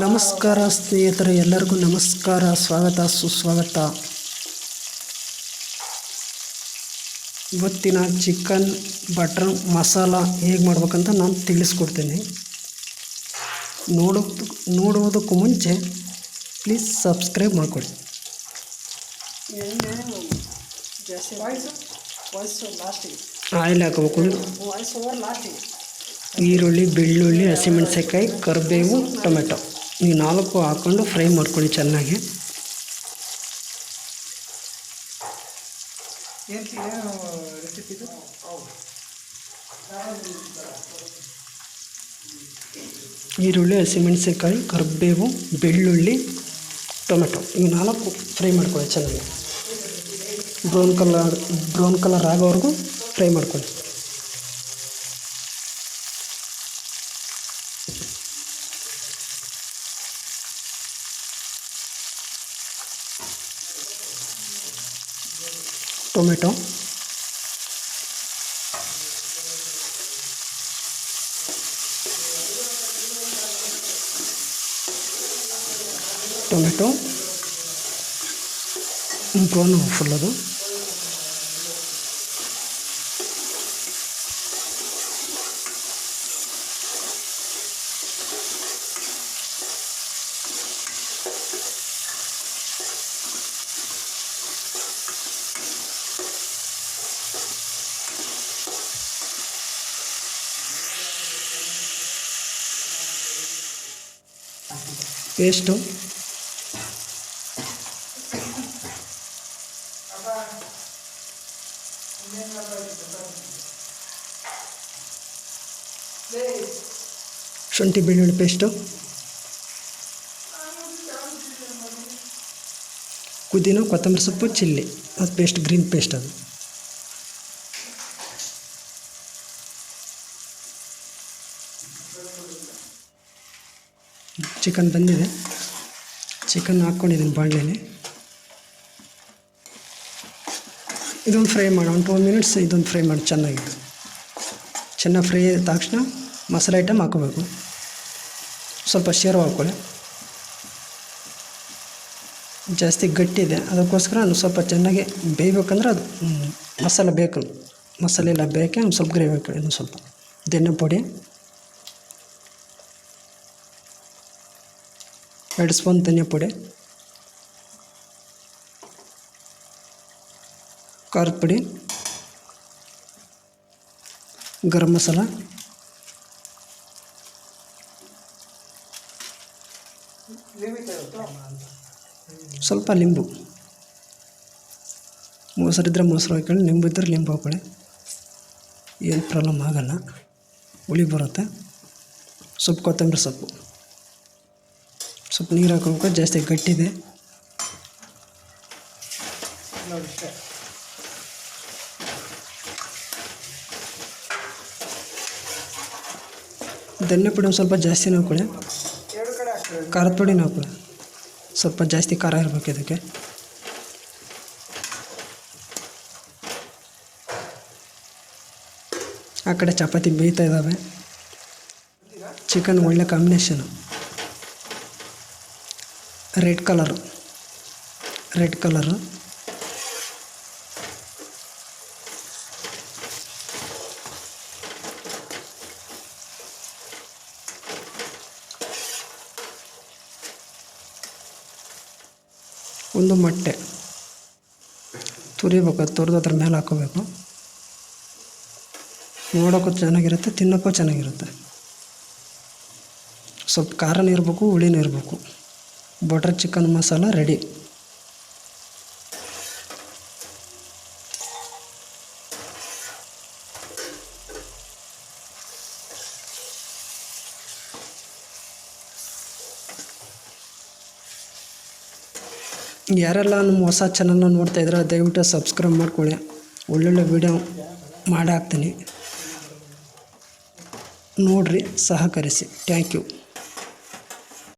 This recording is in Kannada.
ನಮಸ್ಕಾರ ಸ್ನೇಹಿತರೆ, ಎಲ್ಲರಿಗೂ ನಮಸ್ಕಾರ, ಸ್ವಾಗತ, ಸುಸ್ವಾಗತ. ಇವತ್ತಿನ ಚಿಕನ್ ಬಟರ್ ಮಸಾಲ ಹೇಗೆ ಮಾಡ್ಬೇಕಂತ ನಾನು ತಿಳಿಸ್ಕೊಡ್ತೀನಿ. ನೋಡೋ ನೋಡುವುದಕ್ಕೂ ಮುಂಚೆ ಪ್ಲೀಸ್ ಸಬ್ಸ್ಕ್ರೈಬ್ ಮಾಡಿಕೊಡಿ. ಆಯಿಲ್ ಹಾಕಬೇಕು. ಈರುಳ್ಳಿ, ಬೆಳ್ಳುಳ್ಳಿ, ಹಸಿಮೆಣಸಿನ್ಕಾಯಿ, ಕರಿಬೇವು, ಟೊಮೆಟೊ. ಈ ನಾಲ್ಕು ಹಾಕ್ಕೊಂಡು ಫ್ರೈ ಮಾಡ್ಕೊಳ್ಳಿ ಚೆನ್ನಾಗಿ. ಈರುಳ್ಳಿ ಹಸಿಮೆಣಸಿನ್ಕಾಯಿ ಕರಿಬೇವು ಬೆಳ್ಳುಳ್ಳಿ ಟೊಮೆಟೊ. ಈ ನಾಲ್ಕು ಫ್ರೈ ಮಾಡ್ಕೊಳ್ಳಿ ಚೆನ್ನಾಗಿ. ಬ್ರೌನ್ ಕಲರ್ ಬ್ರೌನ್ ಕಲರ್ ಆಗೋವರೆಗೂ ಫ್ರೈ ಮಾಡ್ಕೊಳ್ಳಿ. ಟೊಮೆಟೊ ಟೊಮೆಟೊ ಬ್ರೌನ್ ಫುಲ್ ಅದು ಪೇಸ್ಟು ಶುಂಠಿ ಬೆಳ್ಳುಳ್ಳಿ ಪೇಸ್ಟು ಪುದೀನ ಕೊತ್ತಂಬರಿ ಸೊಪ್ಪು ಚಿಲ್ಲಿ ಅದು ಪೇಸ್ಟ್ ಗ್ರೀನ್ ಪೇಸ್ಟ್ ಅದು ಚಿಕನ್ ಬಂದಿದೆ. ಚಿಕನ್ ಹಾಕ್ಕೊಂಡಿದ್ದೀನಿ ಬಾಣಲೆಯಲ್ಲಿ. ಇದೊಂದು ಫ್ರೈ ಮಾಡಿ ಒಂದು ಟೂ ಮಿನಿಟ್ಸ್ ಇದೊಂದು ಫ್ರೈ ಮಾಡಿ ಚೆನ್ನಾಗಿ ಚೆನ್ನಾಗಿ ಫ್ರೈ ಆದ ತಕ್ಷಣ ಮಸಾಲೆ ಐಟಮ್ ಹಾಕೋಬೇಕು ಸ್ವಲ್ಪ ಶೇರು ಹಾಕ್ಕೊಳ್ಳಿ. ಜಾಸ್ತಿ ಗಟ್ಟಿದೆ. ಅದಕ್ಕೋಸ್ಕರ ಒಂದು ಸ್ವಲ್ಪ ಚೆನ್ನಾಗಿ ಬೇಯಬೇಕಂದ್ರೆ ಅದು ಮಸಾಲೆ ಬೇಕು. ಮಸಾಲೆ ಎಲ್ಲ ಬೇಕೆ ಒಂದು ಸ್ವಲ್ಪ ಗ್ರೇವಿ ಹಾಕೊಳ್ಳಿ ಇನ್ನೊಂದು ಸ್ವಲ್ಪ. ಧನ್ಯ ಪುಡಿ. ಎರಡು ಸ್ಪೂನ್ ಧನಿಯಾ ಪುಡಿ, ಖಾರದ ಪುಡಿ, ಗರಂ ಮಸಾಲ, ಸ್ವಲ್ಪ ಲಿಂಬು ಮೊಸರಿದ್ರೆ ಮೊಸರು ಹಾಕೊಳ್ಳಿ ಲಿಂಬು ಇದ್ದರೆ ಲಿಂಬು ಹಾಕೊಳ್ಳಿ. ಏನು ಪ್ರಾಬ್ಲಮ್ ಆಗಲ್ಲ. ಹುಳಿ ಬರುತ್ತೆ. ಸೊಪ್ಪು ಕೊತ್ತಂಬರಿ ಸೊಪ್ಪು. ಸ್ವಲ್ಪ ನೀರು ಹಾಕೋಬೇಕು ಜಾಸ್ತಿ ಗಟ್ಟಿದೆ. ಧನ್ಯ ಪುಡಿ ಒಂದು ಸ್ವಲ್ಪ ಜಾಸ್ತಿ ಹಾಕೊಳ್ಳಿ ಖಾರದ ಪುಡಿನ ಹಾಕೊಳ್ಳಿ ಸ್ವಲ್ಪ ಜಾಸ್ತಿ ಖಾರ ಇರಬೇಕು ಇದಕ್ಕೆ. ಆ ಕಡೆ ಚಪಾತಿ ಬೇಯ್ತಾ ಇದ್ದಾವೆ ಚಿಕನ್ ಒಳ್ಳೆ combination red colour. Red colour. ಒಂದು ಮೊಟ್ಟೆ. ತುರಿಬೇಕು, ತುರಿದು ಅದ್ರ ಮೇಲೆ ಹಾಕೋಬೇಕು. ನೋಡೋಕ್ಕೂ ಚೆನ್ನಾಗಿರುತ್ತೆ, ತಿನ್ನೋಕ್ಕೂ ಚೆನ್ನಾಗಿರುತ್ತೆ. ಸ್ವಲ್ಪ ಖಾರನೂ ಇರಬೇಕು, ಹುಳಿನೂ ಇರಬೇಕು. Butter chicken masala ready. ಯಾರೆಲ್ಲ ನಮ್ಮ ಹೊಸ ಚಾನಲ್ನ ನೋಡ್ತಾ ಇದ್ರೆ ದಯವಿಟ್ಟು ಸಬ್ಸ್ಕ್ರೈಬ್ ಮಾಡ್ಕೊಳ್ಳಿ. ಒಳ್ಳೊಳ್ಳೆ ವಿಡಿಯೋ ಮಾಡಾಕ್ತೀನಿ ನೋಡ್ರಿ, ಸಹಕರಿಸಿ. Thank you